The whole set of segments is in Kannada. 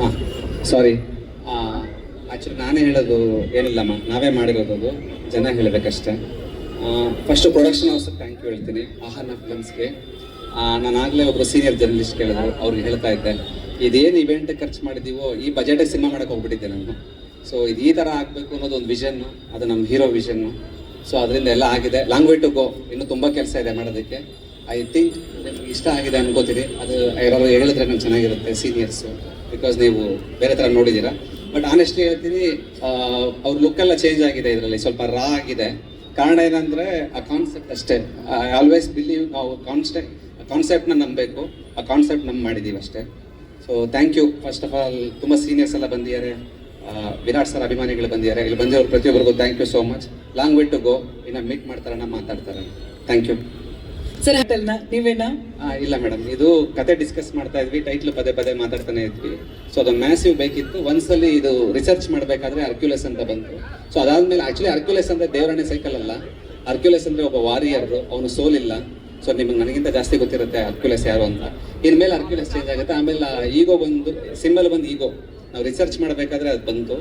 ಹಾಂ. ಸಾರಿ ಆ್ಯಕ್ಚುಲಿ ನಾನೇ ಹೇಳೋದು ಏನಿಲ್ಲಮ್ಮ ನಾವೇ ಮಾಡಿರೋದು ಅದು. ಜನ ಹೇಳಬೇಕಷ್ಟೇ. ಫಸ್ಟು ಪ್ರೊಡಕ್ಷನ್ ಹೌಸ್ಗೆ ಥ್ಯಾಂಕ್ ಯು ಹೇಳ್ತೀನಿ. ಆಹಾರ ಫಿಲಮ್ಸ್ಗೆ ನಾನು ಆಗಲೇ ಒಬ್ಬರು ಸೀನಿಯರ್ ಜರ್ನಲಿಸ್ಟ್ ಕೇಳಿದ್ರು. ಅವ್ರಿಗೆ ಹೇಳ್ತಾ ಇದ್ದೆ. ಇದೇನು ಇವೆಂಟ್ ಖರ್ಚು ಮಾಡಿದ್ದೀವೋ ಈ ಬಜೆಟಿಗೆ ಸಿನಿಮಾ ಮಾಡೋಕೆ ಹೋಗ್ಬಿಟ್ಟಿದ್ದೆ ನಾನು. ಸೊ ಇದು ಈ ಥರ ಆಗಬೇಕು ಅನ್ನೋದು ಒಂದು ವಿಷನ್ನು ಅದು ನಮ್ಮ ಹೀರೋ ವಿಷನ್ನು ಸೊ ಅದರಿಂದ ಎಲ್ಲ ಆಗಿದೆ. ಲಾಂಗ್ ವೇ ಟು ಗೋ ಇನ್ನೂ ತುಂಬ ಕೆಲಸ ಇದೆ ಮಾಡೋದಕ್ಕೆ. ಐ ಥಿಂಕ್ ನಿಮ್ಗೆ ಇಷ್ಟ ಆಗಿದೆ ಅನ್ಕೋತೀರಿ. ಅದು ಯಾರು ಹೇಳಿದ್ರೆ ನಾನು ಚೆನ್ನಾಗಿರುತ್ತೆ ಸೀನಿಯರ್ಸು ಬಿಕಾಸ್ ನೀವು ಬೇರೆ ಥರ ನೋಡಿದ್ದೀರಾ ಬಟ್ ಆನೆಸ್ಟ್ಲಿ ಹೇಳ್ತೀನಿ ಅವ್ರ ಲುಕ್ ಎಲ್ಲ ಚೇಂಜ್ ಆಗಿದೆ ಇದರಲ್ಲಿ. ಸ್ವಲ್ಪ ರಾ ಆಗಿದೆ. ಕಾರಣ ಏನಂದರೆ, ಆ ಕಾನ್ಸೆಪ್ಟ್ ಅಷ್ಟೇ. ಐ ಆಲ್ವೇಸ್ ಬಿಲೀವ್ ನಾವು ಕಾನ್ಸ್ಟೆ ಕಾನ್ಸೆಪ್ಟ್ನ ನಂಬಬೇಕು. ಆ ಕಾನ್ಸೆಪ್ಟ್ ನಮ್ಮ ಮಾಡಿದ್ದೀವಿ ಅಷ್ಟೇ. So thank you first of all ತುಂಬ ಸೀನಿಯರ್ಸ್ ಎಲ್ಲ ಬಂದಿದ್ದಾರೆ. ವಿರಾಟ್ ಸರ್ ಅಭಿಮಾನಿಗಳು ಬಂದಿದ್ದಾರೆ. ಇಲ್ಲಿ ಬಂದಿರೋರು ಪ್ರತಿಯೊಬ್ಬರಿಗೂ thank you so much long wait to go ಇನ್ನು ಮೀಟ್ ಮಾಡ್ತಾರೆ ಮಾತಾಡ್ತಾರೆ. ಥ್ಯಾಂಕ್ ಯು ಸರ್ ಹೋಟೆಲ್ನ ನೀವೇನಾ? ಇಲ್ಲ ಮೇಡಮ್ ಇದು ಕತೆ ಡಿಸ್ಕಸ್ ಮಾಡ್ತಾ ಇದ್ವಿ ಟೈಟ್ಲ್ ಪದೇ ಪದೇ ಮಾತಾಡ್ತಾನೆ ಇದ್ವಿ. ಸೊ ಅದೊಂದು ಮ್ಯಾಸಿವ್ ಬೇಕಿತ್ತು. ಒಂದ್ಸಲಿ ಇದು ರಿಸರ್ಚ್ ಮಾಡಬೇಕಾದ್ರೆ ಅರ್ಕ್ಯುಲಸ್ ಅಂತ ಬಂತು. ಸೊ ಅದಾದ್ಮೇಲೆ ಆಕ್ಚುಲಿ ಅರ್ಕ್ಯುಲಸ್ ಅಂದ್ರೆ ದೇವರಾಣೆ ಸೈಕಲ್ ಅಲ್ಲ. ಅರ್ಕ್ಯುಲಸ್ ಅಂದ್ರೆ ಒಬ್ಬ ವಾರಿಯರ್ ಅವನು ಸೋಲಿಲ್ಲ ಸೊ ನಿಮಗೆ ನನಗಿಂತ ಜಾಸ್ತಿ ಗೊತ್ತಿರುತ್ತೆ ಅರ್ಕ್ಯುಲಸ್ ಯಾರು ಅಂತ. ಇನ್ಮೇಲೆ ಅರ್ಕ್ಯುಲಸ್ ಚೇಂಜ್ ಆಗುತ್ತೆ. ಆಮೇಲೆ ಈಗೋ ಬಂದು ಸಿಂಬಲ್ ಬಂದು ಈಗೋ ನಾವು ರಿಸರ್ಚ್ ಮಾಡಬೇಕಾದ್ರೆ ಅದು ಬಂತು.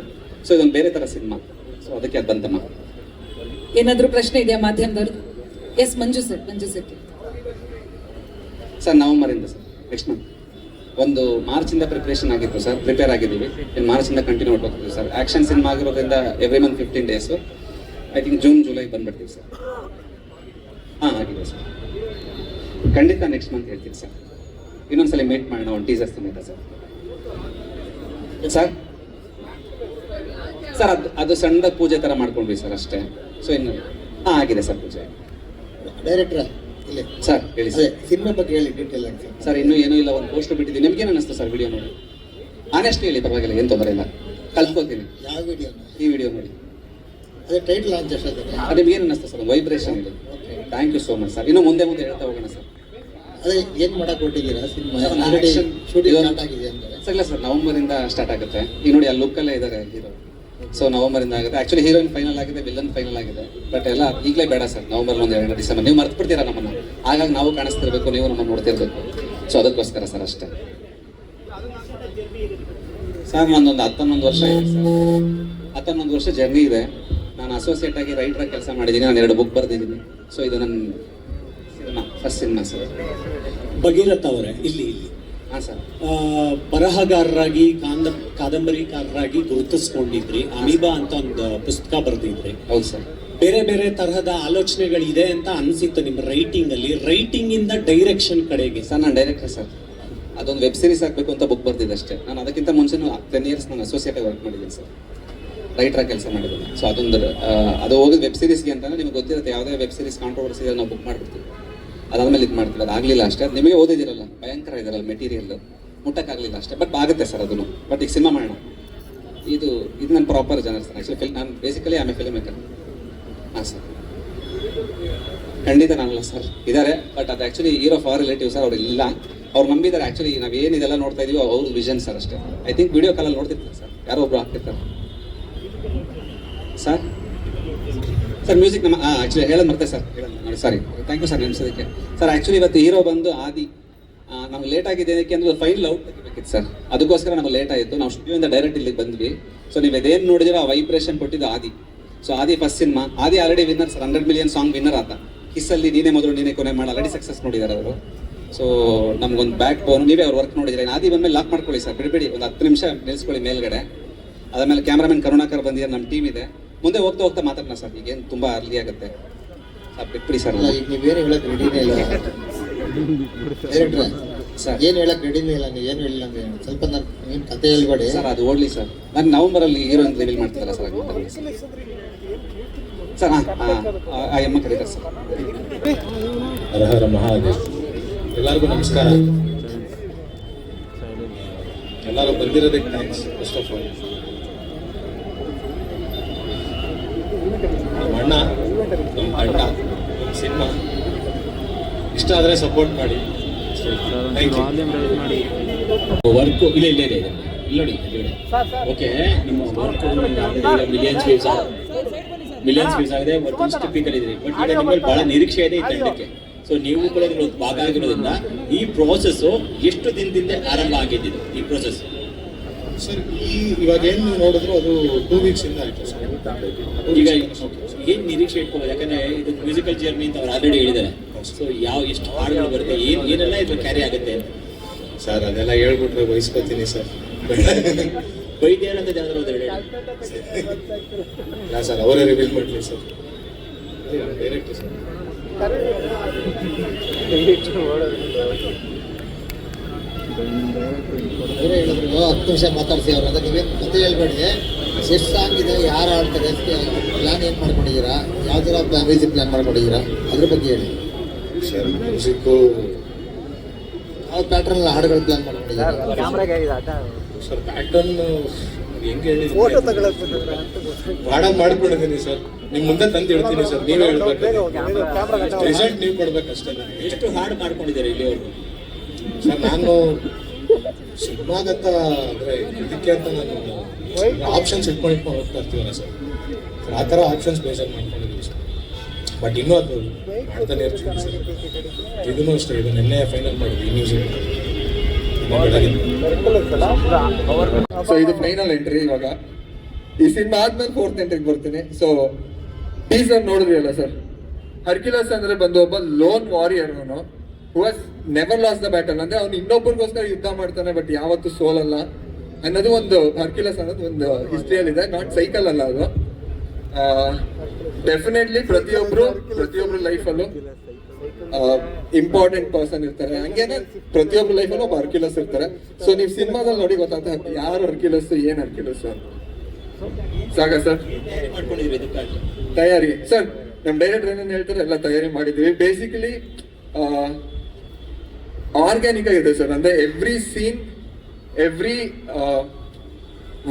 ಸೊ ಇದೊಂದು ಬೇರೆ ತರ ಸಿನಿಮಾ ಸೊ ಅದಕ್ಕೆ ಅದು ಬಂತಮ್ಮ. ಏನಾದ್ರೂ ಪ್ರಶ್ನೆ ಇದೆಯಾ ಮಾಧ್ಯಮದವ್ರದ್ದು yes Manju sir Manju sir sir ನವಂಬರಿಂದ sir next month ಒಂದು ಮಾರ್ಚಿಂದ ಪ್ರಿಪ್ರೇಷನ್ ಆಗಿತ್ತು ಸರ್ ಪ್ರಿಪೇರ್ ಆಗಿದ್ದೀವಿ. ಇನ್ನು ಮಾರ್ಚಿಂದ ಕಂಟಿನ್ಯೂ ಹೋಗ್ತೀವಿ ಸರ್. ಆಕ್ಷನ್ ಸಿನಿಮಾ ಆಗಿರೋದ್ರಿಂದ every month fifteen days I think June July ಬಂದ್ಬಿಡ್ತೀವಿ sir. ಹಾಂ, ಆಗಿದೆ ಸರ್. ಖಂಡಿತ ನೆಕ್ಸ್ಟ್ ಮಂತ್ ಹೇಳ್ತೀನಿ ಸರ್. ಇನ್ನೊಂದ್ಸಲ ಮೀಟ್ ಮಾಡೋಣ, ಒಂದು ಟೀಸರ್ ಸಮೇತ ಸರ್. ಸರ್? ಸರ್, ಅದು ಅದು ಸಣ್ಣದ ಪೂಜೆ ಥರ ಮಾಡ್ಕೊಂಡ್ವಿ ಸರ್ ಅಷ್ಟೇ. ಸೊ ಇನ್ನು, ಹಾಂ, ಆಗಿದೆ ಸರ್ ಪೂಜೆ. ಡೈರೆಕ್ಟ್ರ ಇಲ್ಲಿ. ಸರ್ ಹೇಳಿ. ಸರ್ ಸಿನಿಮಾ ಬಗ್ಗೆ ಹೇಳಿ ಡೀಟೇಲ್ ಆಗಿ ಸರ್. ಸರ್ ಇನ್ನೂ ಏನೂ ಇಲ್ಲ ಒಂದು ಪೋಸ್ಟ್ ಬಿಟ್ಟಿದ್ದೀನಿ. ನಿಮ್ಗೆ ಏನು ಅನಿಸ್ತು ಸರ್ ವಿಡಿಯೋ ನೋಡಿ? ಆನೆಸ್ಟ್ ಹೇಳಿ ಪರವಾಗಿಲ್ಲ ಏನು ತೊಂದರೆ ಇಲ್ಲ. ಕಲ್ತ್ಕೋತೀನಿ ಯಾವ ವಿಡಿಯೋ ಈ ವಿಡಿಯೋ ನೋಡಿ. ಅದೇ ಟೈಟಲ್ ಲಾಂಚ್ ಅಷ್ಟೇ ಅದೇ ನಿಮ್ಗೆ ಏನು ಅನ್ನಿಸ್ತು ಸರ್? ವೈಬ್ರೇಷನ್ ಇದೆ thank you so much sir ಇನ್ನು ಮುಂದೆ ಮುಂದೆ ಹೇಳ್ತಾ ಹೋಗೋಣ ಸರ್ ಅದೇ ಏನು ಮಾಡಕ್ಕೆ ಕೊಟ್ಟಿದ್ದೀರಾ ಸಿನಿಮಾ? ಆಲ್ರೆಡಿ ಶೂಟಿಂಗ್ ಸ್ಟಾರ್ಟ್ ಆಗಿದೆ ಅಂದರೆ. ಸರ್ ಇಲ್ಲ ಸರ್ ನವಂಬರಿಂದ ಸ್ಟಾರ್ಟ್ ಆಗುತ್ತೆ. ಈಗ ನೋಡಿ ಅಲ್ಲಿ ಲುಕ್ಕಲ್ಲೇ ಇದ್ದಾರೆ ಹೀರೋ ಸೊ ನವಂಬರಿಂದ ಆಗುತ್ತೆ. ಆಕ್ಚುಲಿ ಹೀರೋಯಿನ್ ಫೈನಲ್ ಆಗಿದೆ ವಿಲನ್ ಫೈನಲ್ ಆಗಿದೆ. ಬಟ್ ಎಲ್ಲ ಈಗಲೇ ಬೇಡ ಸರ್ ನವಂಬರ್ ಒಂದು ಎರಡು ಡಿಸೆಂಬರ್ ನೀವು ಮರ್ತು ಬಿಡ್ತೀರಾ ನಮ್ಮನ್ನ? ಹಾಗಾಗಿ ನಾವು ಕಾಣಿಸ್ತಿರ್ಬೇಕು ನೀವು ನಮ್ಮನ್ನು ನೋಡ್ತಿರ್ಬೇಕು. ಸೊ ಅದಕ್ಕೋಸ್ಕರ ಸರ್ ಅಷ್ಟೇ. ಸರ್ ನಂದೊಂದು ಹತ್ತೊಂದೊಂದು ವರ್ಷ ಇದೆ ಸರ್. ಹತ್ತೊಂದೊಂದು ವರ್ಷ ಜರ್ನಿ ಇದೆ. ನಾನು ಅಸೋಸಿಯೇಟ್ ಆಗಿ ರೈಟರ್ ಕೆಲಸ ಮಾಡಿದ್ದೀನಿ ನಾನು ಎರಡು ಬುಕ್ ಬರೆದಿದ್ದೀನಿ ಸೊ ಇದು ನನ್ನ cinema first cinema sir. Bhagiratha ಅವರೇ? ಇಲ್ಲಿ ಇಲ್ಲಿ. ಹಾಂ ಸರ್. ಬರಹಗಾರರಾಗಿ ಕಾಂದ ಕಾದಂಬರಿಕಾರರಾಗಿ ಗುರುತಿಸ್ಕೊಂಡಿದ್ರಿ. ಅಮೀಬಾ ಅಂತ ಒಂದು ಪುಸ್ತಕ ಬರೆದಿದ್ರಿ. ಹೌದು ಸರ್. ಬೇರೆ ಬೇರೆ ತರಹದ ಆಲೋಚನೆಗಳಿದೆ ಅಂತ ಅನಿಸಿತ್ತು ನಿಮ್ಮ ರೈಟಿಂಗ್ ಅಲ್ಲಿ ರೈಟಿಂಗ್ ಇಂದ ಡೈರೆಕ್ಷನ್ ಕಡೆಗೆ. ಸರ್, ನಾನು ಡೈರೆಕ್ಟರ್ ಸರ್. ಅದೊಂದು ವೆಬ್ ಸೀರೀಸ್ ಹಾಕಬೇಕು ಅಂತ ಬುಕ್ ಬರ್ತಿದ್ದೆ ಅಷ್ಟೇ. ನಾನು ಅದಕ್ಕಿಂತ ಮುಂಚೆ ಟೆನ್ ಇಯರ್ಸ್ ನಾನು ಅಸೋಸಿಯೇಟ್ ವರ್ಕ್ ಮಾಡಿದ್ದೀನಿ ಸರ್. ರೈಟರ್ ಕೆಲಸ ಮಾಡಿದ್ದೀನಿ. ಸೊ ಅದೊಂದು ಅದು ಹೋಗೋದು ವೆಬ್ ಸೀರೀಸ್ಗೆ ಅಂತಂದ್ರೆ ನಿಮಗೆ ಗೊತ್ತಿರುತ್ತೆ. ಯಾವುದೇ ವೆಬ್ ಸೀರೀಸ್ ಕಾಂಟ್ರವರ್ಸಿ ನಾವು ಬುಕ್ ಮಾಡ್ಬಿಡ್ತೀವಿ. ಅದಾದ್ಮೇಲೆ ಇದು ಮಾಡ್ತೀವಿ. ಅದು ಆಗಲಿಲ್ಲ ಅಷ್ಟೇ. ನಿಮಗೆ ಓದಿದಿರಲ್ಲ ಭಯಂಕರ ಇದರಲ್ಲ ಮೆಟೀರಿಯಲ್ ಮುಟ್ಟಕ್ಕಾಗಲಿಲ್ಲ ಅಷ್ಟೇ. ಬಟ್ ಆಗುತ್ತೆ ಸರ್ ಅದನ್ನು. ಬಟ್ ಈಗ ಸಿನಿಮಾ ಮಾಡೋಣ. ಇದು ಇದು ನನ್ನ ಪ್ರಾಪರ್ ಜನರ್ ಸರ್ ಆ್ಯಕ್ಚುಲಿ ಫಿಲ್ ನಾನು ಬೇಸಿಕಲಿ ಆಮೇಲೆ ಫಿಲ್ಮ್ ಮೇಕರ್ ಹಾಂ ಸರ್ ಖಂಡಿತ ನಾನಲ್ಲ ಸರ್ ಇದ್ದಾರೆ ಬಟ್ ಅದು actually hero for relative sir ಅವ್ರು ಇಲ್ಲ. ಅವ್ರು ನಂಬಿದ್ದಾರೆ ಆ್ಯಕ್ಚುಲಿ ನಾವು ಏನು ನೋಡ್ತಾ ಇದೀವಿ ಅವ್ರ ವಿಷನ್ ಸರ್ ಅಷ್ಟೇ. ಐ ಥಿಂಕ್ ವಿಡಿಯೋ ಕಾಲಲ್ಲಿ ನೋಡ್ತಿರ್ತಾರೆ ಸರ್ ಯಾರೋ ಒಬ್ರು ಹಾಕ್ತಿರ್ತಾರೆ. ಸರ್ ಸರ್ ಮ್ಯೂಸಿಕ್ ನಮ್ಮ ಆ್ಯಕ್ಚುಲಿ ಹೇಳೋದು ಮತ್ತೆ ಸರ್ ಹೇಳೋದು ಸಾರಿ ಥ್ಯಾಂಕ್ ಯು ಸರ್ ನೆನೆಸೋದಕ್ಕೆ ಸರ್ ಆ್ಯಕ್ಚುಲಿ ಇವತ್ತು ಹೀರೋ ಬಂದು ಆದಿ. ನಾವು ಲೇಟ್ ಆಗಿದೆ ಏನಕ್ಕೆ ಅಂದ್ರೆ ಫೈನಲ್ ಔಟ್ ತೆಗಿಬೇಕಿತ್ತು ಸರ್ ಅದಕ್ಕೋಸ್ಕರ ನಮಗೆ ಲೇಟ್ ಆಯಿತು. ನಾವು ಸ್ಟುಡಿಯೋಯಿಂದ ಡೈರೆಕ್ಟ್ ಇಲ್ಲಿಗೆ ಬಂದ್ವಿ. ಸೊ ನೀವು ಇದೇನು ನೋಡಿದಿರೋ ಆ ವೈಬ್ರೇಷನ್ ಕೊಟ್ಟಿದ್ದು Aadi. So Aadi first cinema Aadi already winner sir hundred million song winner ಆತ. ಕಿಸ್ಸಲ್ಲಿ ನೀನೇ ಮೊದಲು ನೀನೇ ಕೊನೆ ಮಾಡಿ. ಆಲ್ರೆಡಿ ಸಕ್ಸಸ್ ನೋಡಿದ್ದಾರೆ ಅವರು. ಸೊ ನಮ್ಗೊಂದು ಬ್ಯಾಕ್ ಬೋನ್ ನೀವೇ ಅವ್ರು ವರ್ಕ್ ನೋಡಿದ್ರೆ ಆದಿ ಬಂದ್ಮೇಲೆ ಲಾಕ್ ಮಾಡ್ಕೊಳ್ಳಿ ಸರ್. ಬಿಡಬೇಡಿ. ಒಂದು ಹತ್ತು ನಿಮಿಷ ನಿಲ್ಲಿಸ್ಕೊಳ್ಳಿ ಮೇಲ್ಗಡೆ. ಅದಾದ್ಮೇಲೆ ಕ್ಯಾಮ್ರಾಮನ್ ಕರುಣಾಕರ್ ಬಂದಿದ್ದಾರೆ. ನಮ್ಮ ಟೀಮ್ ಇದೆ. ಮುಂದೆ ಹೋಗ್ತಾ ಹೋಗ್ತಾ ಮಾತಾಡೋಣ ಸರ್. ಈಗೇನು ತುಂಬ ಅರ್ಲಿ ಆಗುತ್ತೆ. ಸರ್ ಬಿಟ್ಬಿಡಿ ಸರ್. ಅಲ್ಲ ಈಗ ನೀವೇನು ಸರ್ ಏನ್ ಹೇಳಕ್ ರೆಡಿನೇ ಇಲ್ಲ ನೀವು ಏನು ಹೇಳಿಲ್ಲ ಅಂದ್ರೆ ಸ್ವಲ್ಪ ನಾನು ಏನ್ ಕತೆ ಹೇಳ್ಬೇಡಿ ಸರ್ ಅದು ಓಡ್ಲಿ ಸರ್ ನಾನು ನವಂಬರಲ್ಲಿ ಹೀರೋಯಿನ್ ರಿವೀಲ್ ಮಾಡ್ತಿದ್ದಲ್ಲ ಸರ್ ಸರ್ ಆ ಎಮ್ಮ ಕರೀತಾರೆ ಸರ್ ಹರ ಹರ ಮಹಾದೇವ್ ಎಲ್ಲರಿಗೂ ನಮಸ್ಕಾರ ಎಲ್ಲರೂ ಬಂದಿರೋದಕ್ಕೆ ಥ್ಯಾಂಕ್ಸ್ ಫಸ್ಟ್ ಆಫ್ ಆಲ್ ನಮ್ಮ ಅಣ್ಣ ನಮ್ಮ ತಂಡ ನಮ್ಮ ಸಿನಿಮಾ ಇಷ್ಟ ಆದರೆ ಸಪೋರ್ಟ್ ಮಾಡಿ ವರ್ಕು ಇಲ್ಲ ಇಲ್ಲ ಇಲ್ಲ ನೋಡಿ ಓಕೆ ನಿಮ್ಮ work millions views millions views ಆಗಿದೆ. ವರ್ಕ್ ಇಷ್ಟು ಪೀಕಲ್ ಇದೆ ಬಟ್ ಈಗ ನಿಮ್ಮಲ್ಲಿ ಬಹಳ ನಿರೀಕ್ಷೆ ಇದೆ ಈ ತಂಡಕ್ಕೆ. ಸೊ ನೀವು ಕೂಡ ಭಾಗ ಆಗಿರೋದ್ರಿಂದ ಈ ಪ್ರೋಸೆಸ್ ಎಷ್ಟು ದಿನದಿಂದ ಆರಂಭ ಆಗಿದ್ದು ಈ ಪ್ರೋಸೆಸ್ ಸರ್ ಈ ಇವಾಗ ಏನು ನೀವು ನೋಡಿದ್ರು ಅದು ಟೂ ವೀಕ್ಸ್ ಇಂದ ಆಯ್ತು ಸರ್ ಈಗ ಏನ್ ನಿರೀಕ್ಷೆ ಇಟ್ಕೋಬೋದು ಯಾಕಂದ್ರೆ ಇದು ಮ್ಯೂಸಿಕಲ್ ಜರ್ನಿ ಅಂತ ಅವ್ರು ಆಲ್ರೆಡಿ ಹೇಳಿದ್ದಾರೆ. ಸೊ ಯಾವ ಎಷ್ಟು ಹಾಡುಗಳು ಬರುತ್ತೆ ಏನು ಏನೆಲ್ಲ ಇದು ಕ್ಯಾರಿ ಆಗುತ್ತೆ ಸರ್ ಅದೆಲ್ಲ ಹೇಳ್ಬಿಟ್ರೆ ಬಯಸ್ಕೊತೀನಿ ಸರ್. ಬೈದ್ಯಾರ ಅಂತ ಏನಾದ್ರು ಒಂದು ಹೇಳಿ. ಇಲ್ಲ ಸರ್ ಅವರೇ ರಿವೀಲ್ ಮಾಡಲಿ ಸರ್. Direct sir. ಅವರೇ ಹೇಳಿದ್ರು ಹತ್ತು ನಿಮಿಷ ಮಾತಾಡ್ಸಿ ಅವ್ರ. ಅದಕ್ಕೆ ನೀವೇನು ಮತ್ತೆ ಹೇಳ್ಬೇಡಿ. ಎಷ್ಟು ಸಾಂಗ್ ಇದೆ ಯಾರು ಆಡ್ತಾರೆ ಪ್ಲಾನ್ ಏನು ಮಾಡ್ಕೊಂಡಿದ್ದೀರಾ? ಯಾವ ಥರ ಪ್ಲಾನ್ ಮ್ಯೂಸಿಕ್ ಪ್ಲಾನ್ ಮಾಡ್ಕೊಂಡಿದ್ದೀರಾ? ಅದ್ರ ಬಗ್ಗೆ ಹೇಳಿ. ಸರ್ ಮ್ಯೂಸಿಕ್ಕು ಯಾವ ಪ್ಯಾಟ್ರನ್ ಹಾಡುಗಳು ಪ್ಲಾನ್ ಮಾಡ್ಕೊಂಡಿದ್ದೀರಾ ಸರ್ ಪ್ಯಾಟರ್ನ್ ಹೆಂಗೆ ಹೇಳಿ ಮಾಡೋ ಮಾಡ್ಕೊಂಡಿದ್ದೀನಿ ಸರ್. ನಿಮ್ಮ ಮುಂದೆ ತಂದು ಹೇಳ್ತೀನಿ ಸರ್ ನೀವೇ ಹೇಳ್ಬೇಕು. ರಿಸಲ್ಟ್ ನೀವು ಕೊಡ್ಬೇಕಷ್ಟೇ ಎಷ್ಟು ಹಾಡು ಮಾಡ್ಕೊಂಡಿದ್ದಾರೆ ಇಲ್ಲಿವರೆಗೂ? ಸರ್ ನಾನು ಸಿನಿಮಾಗತ್ತ ಅಂದ್ರೆ ಇದಕ್ಕೆ ಅಂತ ನಾನು ಆಪ್ಷನ್ಸ್ ಇಟ್ಕೊಂಡು ಇಟ್ಕೊಂಡು ಹೋಗ್ತಾ ಇರ್ತೀವಲ್ಲ ಸರ್. ಆ ಥರ ಆಪ್ಷನ್ಸ್ ಬೇಜಾರು ಮಾಡ್ಕೊಂಡಿದ್ದೀವಿ ಸರ್ ಬಟ್ ಇನ್ನೂ ಅದು ಮಾಡ್ತಾನೆ ಇರ್ತೀವಿ ಸರ್. ಇದನ್ನು ಅಷ್ಟೇ ಇದು ನಿನ್ನೆ ಫೈನಲ್ ಮಾಡಿದ್ವಿ ಮ್ಯೂಸಿಕ್ ಸೊ ಇದು ಫೈನಲ್ ಎಂಟ್ರಿ ಇವಾಗ. ಈ ಸಿನಿಮಾ ಆದ್ಮೇಲೆ ಫೋರ್ತ್ ಎಂಟ್ರಿಗೆ ಬರ್ತೀನಿ. ಸೊ ಟೀಸರ್ ನೋಡಿದ್ರಿ ಅಲ್ಲ ಸರ್? ಹರ್ಕ್ಯುಲಸ್ ಅಂದ್ರೆ ಬಂದು ಒಬ್ಬ ಲೋನ್ ವಾರಿಯರ್ ಅವನು ಹೂ ಹಸ್ ನೆವರ್ ಲಾಸ್ ದ ಬ್ಯಾಟಲ್ ಅಂದ್ರೆ ಅವ್ನು ಇನ್ನೊಬ್ಬರಿಗೋಸ್ಕರ ಯುದ್ಧ ಮಾಡ್ತಾನೆ ಬಟ್ ಯಾವತ್ತೂ ಸೋಲಲ್ಲ ಅನ್ನೋದು ಒಂದು ಹರ್ಕ್ಯುಲಸ್ ಅನ್ನೋದು ಒಂದು ಹಿಸ್ಟ್ರಿಯಲ್ಲಿ ಇದೆ ನಾಟ್ ಸೈಕಲ್ ಅಲ್ಲ ಅದು. ಡೆಫಿನೆಟ್ಲಿ ಪ್ರತಿಯೊಬ್ರು ಪ್ರತಿಯೊಬ್ರು ಲೈಫಲ್ಲೂ ಇಂಪಾರ್ಟೆಂಟ್ ಪರ್ಸನ್ ಇರ್ತಾರೆ. ಹಂಗೇನೆ ಪ್ರತಿಯೊಬ್ಬರು ಲೈಫಲ್ಲೂ ಒಬ್ಬ ಅರ್ಕಿಲಸ್ ಇರ್ತಾರೆ. ಸೊ ನೀವು ಸಿನಿಮಾದಲ್ಲಿ ನೋಡಿ ಗೊತ್ತಾಗ್ತದೆ ಯಾರು ಅರ್ಕಿಲಸ್ ಏನ್ ಹರ್ಕ್ಯುಲಸ್ ಸಾಕ ಸರ್ ತಯಾರಿ. ಸರ್ ನಮ್ ಡೈರೆಕ್ಟರ್ ಏನೇನು ಹೇಳ್ತಾರೆ, ಎಲ್ಲ ತಯಾರಿ ಮಾಡಿದ್ವಿ ಬೇಸಿಕಲಿ ಆರ್ಗ್ಯಾನಿಕ್ ಆಗಿದೆ ಸರ್ ಅಂದ್ರೆ ಎವ್ರಿ ಸೀನ್ ಎವ್ರಿ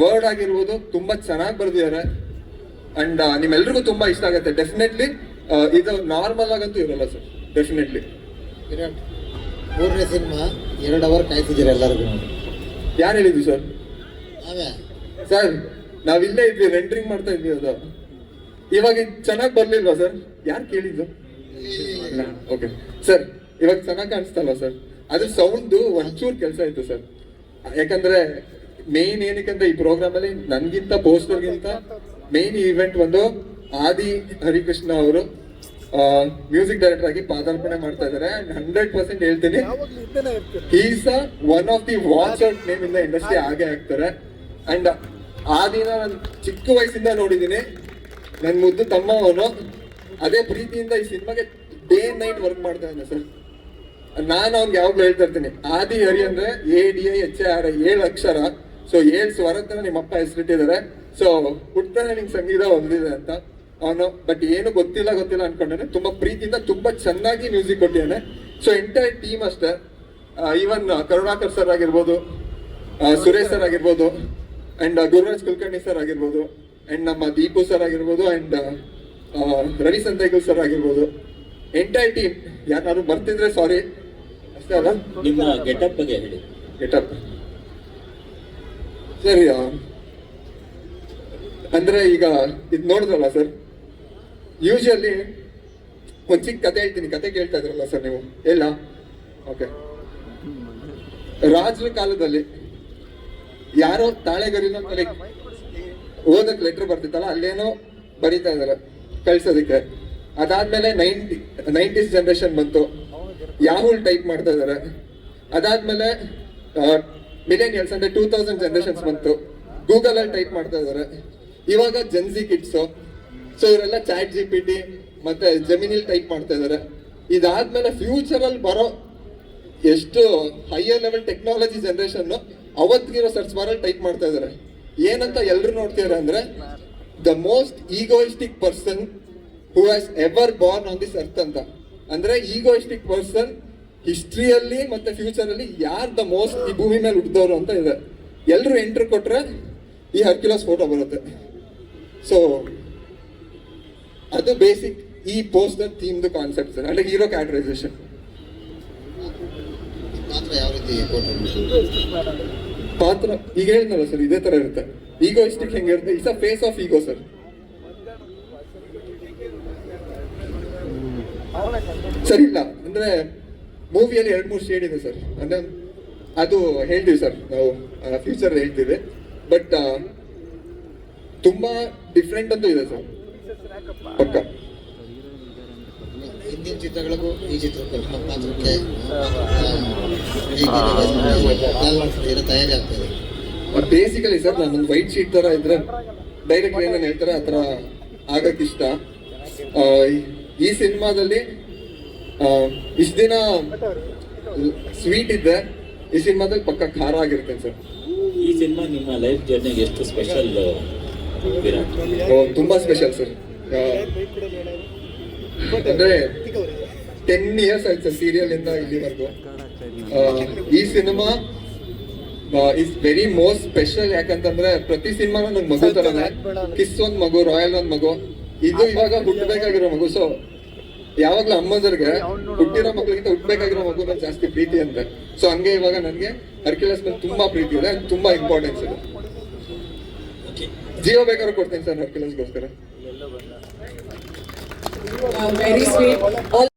ವರ್ಡ್ ಆಗಿರ್ಬೋದು, ತುಂಬಾ ಚೆನ್ನಾಗಿ ಬರೆದಿದ್ದಾರೆ. ಅಂಡ್ ನಿಮ್ಮೆಲ್ರಿಗೂ ತುಂಬಾ ಇಷ್ಟ ಆಗುತ್ತೆ. ಡೆಫಿನೆಟ್ಲಿ ಇದು ನಾರ್ಮಲ್ ಆಗಂತೂ ಇರಲ್ಲ ಸರ್ ಡೆಫಿನೆಟ್ಲಿ ವಿರಾಟ್ ಮೂರನೇ ಸಿನಿಮಾ ಎರಡು ಅವರ್ ಕಾಯ್ತಿದ್ದೀರ ಎಲ್ಲರಿಗೂ? ಯಾರು ಹೇಳಿದ್ವಿ ಸರ್ ನಾವೇ? ಸರ್ ನಾವಿಲ್ಲೇ ಇಲ್ಲೇ ಇದ್ವಿ ರೆಂಟ್ರಿಂಗ್ ಮಾಡ್ತಾ ಇದ್ವಿ ಅದು ಇವಾಗ ಚೆನ್ನಾಗಿ ಬರ್ಲಿಲ್ವಾ ಸರ್ ಯಾರು ಕೇಳಿದ್ದು? ಓಕೆ ಸರ್ ಇವಾಗ ಚೆನ್ನಾಗಿ ಕಾಣಿಸ್ತಲ್ಲ ಸರ್ ಅದು ಸೌಂಡ್ ಒಂಚೂರು ಕೆಲಸ ಇತ್ತು ಸರ್ ಯಾಕಂದ್ರೆ ಮೇನ್ ಏನಕ್ಕಂದ್ರೆ ಈ ಪ್ರೋಗ್ರಾಮ್ ಅಲ್ಲಿ ನನ್ಗಿಂತ ಪೋಸ್ಟರ್ಗಿಂತ ಮೇನ್ ಈವೆಂಟ್ ಒಂದು ಆದಿ ಹರಿಕೃಷ್ಣ ಅವರು ಮ್ಯೂಸಿಕ್ ಡೈರೆಕ್ಟರ್ ಆಗಿ ಪಾದಾರ್ಪಣೆ ಮಾಡ್ತಾ ಇದ್ದಾರೆ. ಹಂಡ್ರೆಡ್ ಪರ್ಸೆಂಟ್ ಹೇಳ್ತೀನಿ. Is one of the watch out name ಇಂದ ಇಂಡಸ್ಟ್ರಿ ಹಾಗೆ ಆಗ್ತಾರೆ. ಅಂಡ್ ಆ ದಿನ ನಾನು ಚಿಕ್ಕ ವಯಸ್ಸಿಂದ ನೋಡಿದ್ದೀನಿ. ನನ್ನ ಮುದ್ದು ತಮ್ಮ ಅವನು ಅದೇ ಪ್ರೀತಿಯಿಂದ ಈ ಸಿನಿಮಾಗೆ ಡೇ ನೈಟ್ ವರ್ಕ್ ಮಾಡ್ತಾ ಇದ್ದೆ ಸರ್. ನಾನು ಅವ್ನಿಗೆ ಯಾವಾಗ್ಲೂ ಹೇಳ್ತಾ ಇರ್ತೀನಿ. ಆದಿ ಹರಿ ಅಂದ್ರೆ A D I H R ಏಳು ಅಕ್ಷರ. ಸೊ ಏಳು ನಿಮ್ಮ ಅಪ್ಪ ಹೆಸರಿಟ್ಟಿದ್ದಾರೆ. ಸೊ ಹುಟ್ಟಾನೆ ನಿಂಗೆ ಸಂಗೀತ ಹೊಂದಿದೆ ಅಂತ. ಅವನು ಬಟ್ ಏನು ಗೊತ್ತಿಲ್ಲ ಗೊತ್ತಿಲ್ಲ ಅನ್ಕೊಂಡಾನೆ. ತುಂಬಾ ಪ್ರೀತಿಯಿಂದ ತುಂಬಾ ಚೆನ್ನಾಗಿ ಮ್ಯೂಸಿಕ್ ಕೊಟ್ಟಿದ್ದಾನೆ. ಸೊ ಎಂಟೈರ್ ಟೀಮ್ ಅಷ್ಟೇ. ಈವನ್ ಕರುಣಾಕರ್ ಸರ್ ಆಗಿರ್ಬೋದು ಸುರೇಶ್ ಸರ್ ಆಗಿರ್ಬೋದು ಅಂಡ್ ಗುರುರಾಜ್ ಕುಲಕರ್ಣಿ ಸರ್ ಆಗಿರ್ಬೋದು ಅಂಡ್ ನಮ್ಮ ದೀಪು ಸರ್ ಆಗಿರ್ಬೋದು ಅಂಡ್ ರವಿ ಸಂತೈಕಲ್ ಸರ್ ಆಗಿರ್ಬೋದು. ಎಂಟೈರ್ ಟೀಮ್ ಯಾರು ಬರ್ತಿದ್ರೆ ಸಾರಿ ಅಷ್ಟೇ ಅಲ್ಲ? ನಿಮ್ಮ ಗೆಟಪ್ ಬಗ್ಗೆ ಹೇಳಿ. ಗೆಟಪ್ ಸರಿ ಅಂದ್ರೆ ಈಗ ಇದು ನೋಡಿದ್ರಲ್ಲ ಸರ್ ಯೂಶಲಿ ಒಂದ್ ಚಿಕ್ಕ ಕತೆ ಹೇಳ್ತೀನಿ, ಕತೆ ಕೇಳ್ತಾ ಇದ್ರಲ್ಲ ಸರ್ ನೀವು? ಇಲ್ಲ ಓಕೆ ರಾಜರ ಕಾಲದಲ್ಲಿ ಯಾರೋ ತಾಳೆಗರಿನ ಓದಕ್ ಲೆಟರ್ ಬರ್ತಿತ್ತಲ್ಲ, ಅಲ್ಲೇನೋ ಬರೀತಾ ಇದಾರೆ, ಕಳ್ಸೋದಕ್ಕೆ. ಅದಾದ್ಮೇಲೆ ನೈಂಟಿ, ನೈಂಟೀಸ್ ಜನರೇಷನ್ ಬಂತು. ಯಾಹುಲ್ ಟೈಪ್ ಮಾಡ್ತಾ ಇದಾರೆ. ಅದಾದ್ಮೇಲೆ ಮಿಲೇನಿಯಲ್ಸ್ ಅಂದ್ರೆ ಟೂ ತೌಸಂಡ್ ಜನರೇಷನ್ಸ್ ಬಂತು. ಗೂಗಲ್ ಅಲ್ಲಿ ಟೈಪ್ ಮಾಡ್ತಾ ಇದಾರೆ. ಇವಾಗ ಜನ್ಸಿ ಕಿಡ್ಸು ಸೊ ಇವರೆಲ್ಲ ಚಾಟ್ ಜಿ ಪಿ ಟಿ ಮತ್ತೆ ಜಮೀನಿಲ್ ಟೈಪ್ ಮಾಡ್ತಾ ಇದಾರೆ. ಇದಾದ್ಮೇಲೆ ಫ್ಯೂಚರ್ ಅಲ್ಲಿ ಬರೋ ಎಷ್ಟು ಹೈಯರ್ ಲೆವೆಲ್ ಟೆಕ್ನಾಲಜಿ ಜನರೇಷನ್ ಅವತ್ತಿಗಿರೋ ಸರ್ಚ್ ಬಾರಲ್ಲಿ ಟೈಪ್ ಮಾಡ್ತಾ ಇದಾರೆ. ಏನಂತ ಎಲ್ಲರೂ ನೋಡ್ತಿದಾರೆ ಅಂದ್ರೆ the most egoistic person who has ever born on this earth ಅಂತ. ಅಂದ್ರೆ ಈಗೋಯಿಸ್ಟಿಕ್ ಪರ್ಸನ್ ಹಿಸ್ಟ್ರಿಯಲ್ಲಿ ಮತ್ತೆ ಫ್ಯೂಚರ್ ಅಲ್ಲಿ ಯಾರು ದ ಮೋಸ್ಟ್ ಈ ಭೂಮಿ ಮೇಲೆ ಹುಟ್ಟಿದವರು ಅಂತ ಇದೆ. ಎಲ್ಲರೂ ಎಂಟ್ರಿ ಕೊಟ್ರೆ ಈ ಹರ್ಕ್ಯುಲಸ್ ಫೋಟೋ ಬರುತ್ತೆ. ಸೊ ಅದು ಬೇಸಿಕ್ ಈ ಪೋಸ್ಟರ್ ಥೀಮ್ದು ಕಾನ್ಸೆಪ್ಟ್ ಅಂದ್ರೆ ಹೀರೋ ಕೊಟ್ಟರು ಪಾತ್ರ ಈಗ ಹೇಳಿದ್ನಲ್ಲ ಸರ್ ಇದೇ ತರ ಇರುತ್ತೆ. ಈಗೋ ಇಷ್ಟಕ್ಕೆ ಹೆಂಗೆ ಇರುತ್ತೆ? It's a face of ego sir. ಸರಿ ಇಲ್ಲ. ಅಂದ್ರೆ ಮೂವಿಯಲ್ಲಿ ಎರಡು ಮೂರು ಶೇಡ್ ಇದೆ ಸರ್ ಅಂದ್ರೆ ಅದು ಹೇಳ್ತೀವಿ ಸರ್ ನಾವು ಫ್ಯೂಚರ್ ಹೇಳ್ತೀವಿ. ಬಟ್ ತುಂಬಾ ಡಿಫ್ರೆಂಟ್ ಅಂತೂ ಇದೆ ಸರ್ ಪಕ್ಕ. ಹಿಂದಿನ ಚಿತ್ರಗಳಿಗೂ ಈ ಚಿತ್ರಕ್ಕೂ ಪಾತ್ರಕ್ಕೆ ತಯಾರಿ ಆಗ್ತದೆ ಬೇಸಿಕಲಿ ಸರ್ ನಾನು ವೈಟ್ ಶೀಟ್ ತರ ಇದ್ರೆ ಡೈರೆಕ್ಟ್ ಏನೇನು ಹೇಳ್ತಾರೆ ಆ ಥರ ಆಗಕ್ಕೆ ಇಷ್ಟ ಈ- ಈ ಸಿನಿಮಾದಲ್ಲಿ ಇಷ್ಟ ದಿನ ಸ್ವೀಟ್ ಇದ್ದೆ. ಈ ಸಿನಿಮಾದಲ್ಲಿ ಪಕ್ಕ ಖಾರ ಆಗಿರುತ್ತೆ ಸರ್. ಈ ಸಿನಿಮಾ ನಿಮ್ಮ ಲೈಫ್ ಜರ್ನಿಗೆ ಎಷ್ಟು ಸ್ಪೆಷಲ್ ತುಂಬಾ ಸ್ಪೆಷಲ್ ಸರ್. ಅಂದ್ರೆ ಟೆನ್ ಇಯರ್ಸ್ ಆಯ್ತು ಸರ್ ಸೀರಿಯಲ್ ಇಂದ ಇಲ್ಲಿವರೆಗೂ. ಈ cinema is very most special ಯಾಕಂತಂದ್ರೆ ಪ್ರತಿ ಸಿನಿಮಾ ನಂಗೆ ಮಗು ತರನೇ. ಕಿಸ್ ಒಂದ್ ಮಗು ರಾಯಲ್ ಒಂದ್ ಮಗು. ಇದು ಇವಾಗ ಹುಟ್ಟಬೇಕಾಗಿರೋ ಮಗು ಸೊ ಯಾವಾಗ್ಲೂ ಅಮ್ಮಂದರ್ಗೆ ಹುಟ್ಟಿರೋ ಮಕ್ಳಿಗಿಂತ ಹುಟ್ಟಬೇಕಾಗಿರೋ ಮಗುನ ಜಾಸ್ತಿ ಪ್ರೀತಿ ಅಂತೆ ಸೊ ಹಂಗೆ ಇವಾಗ ನನಗೆ ಹರ್ಕ್ಯುಲಸ್ ಮೇಲೆ ತುಂಬಾ ಪ್ರೀತಿ ಇದೆ ತುಂಬಾ ಇಂಪಾರ್ಟೆನ್ಸ್ ಇದೆ. ಜೀವ ಬೇಕಾದ್ರೂ ಕೊಡ್ತೀನಿ ಸರ್ ಹರ್ಕ್ಯುಲಸ್ಗೋಸ್ಕರ